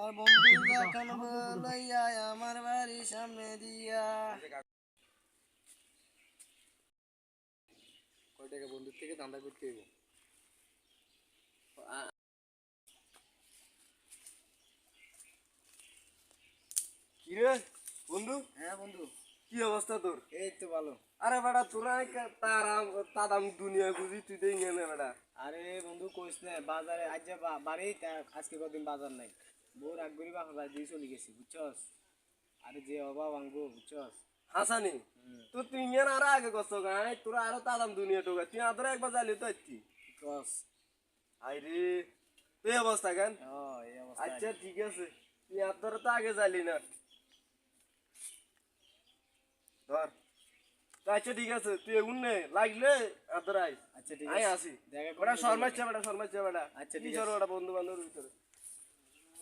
যখন বলইয়া আমার বাড়ির সামনে দিয়া। কয় টাকা বন্ধুর থেকে ধান্দা করতে হইব? বন্ধু? হ্যাঁ বন্ধু। কি অবস্থা তোর? এই তো ভালো। আরে বেটা তোরা তারাম তাদাম দুনিয়া বুঝি তুই দেই না বেটা। আরে বন্ধু কইস না বাজারে আজ বাড়ি আজকে কদিন বাজার নাই? রাগ করি বাপা দিয়ে চলে গেছি বুঝছস? আরে যে অভাব আঙ্গো বুঝছস? হাসানি তো তুই ইয়ার আর আগে কষ্ট গায় তোরা আরও তাদাম দুনিয়া টোকা তুই আদর একবার জ্বালি তো কস আইরে তুই অবস্থা কেন? আচ্ছা ঠিক আছে তুই আদর তো আগে জ্বালি না। ধর। আচ্ছা ঠিক আছে তুই এগুন নে লাগলে আদর আচ্ছা ঠিক আই আছে আসি। দেখা শর্মাচ্ছে বেটা শর্মাচ্ছে বেটা। আচ্ছা, ঠিক বেটা বন্ধু বান্ধবের ভিতরে?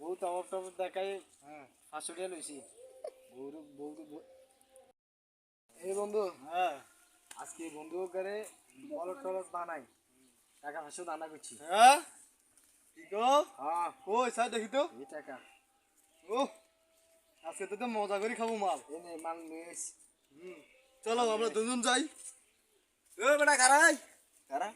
বহুত টবক টবক দেখায় হ্যাঁ। টাকা লইছি। বউরু বউরু এই বন্ধু হ্যাঁ। আজকে বন্ধু গারে বলক টলক বানাই। টাকা পাঁচশো দান্দা করছি। হ্যাঁ? কি গো? হ্যাঁ। কই সাই দেখি তো। এই টাকা। ও আজকে তো মজা করে খাব মাল। এই নে মাল নিয়ে এসছি। চলো আমরা দুজন যাই। এ বেটা কারাই কারা?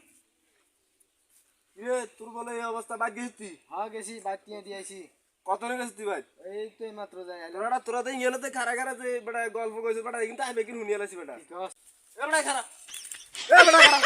বলে এই অবস্থা বাদ গেছিস হ্যাঁ গেছি বাদ দিয়ে দিয়েছি কত নিয়ে গেছিস ভাই? এই তো মাত্র যাই আইলো তোরা তো ইংরেজিতে খারা খারা যে বেটা গল্প কইছে বেটা কিন্তু আমি কি শুনিয়ে লাইছি বেটা এ বেটা খারা এ বেটা খারা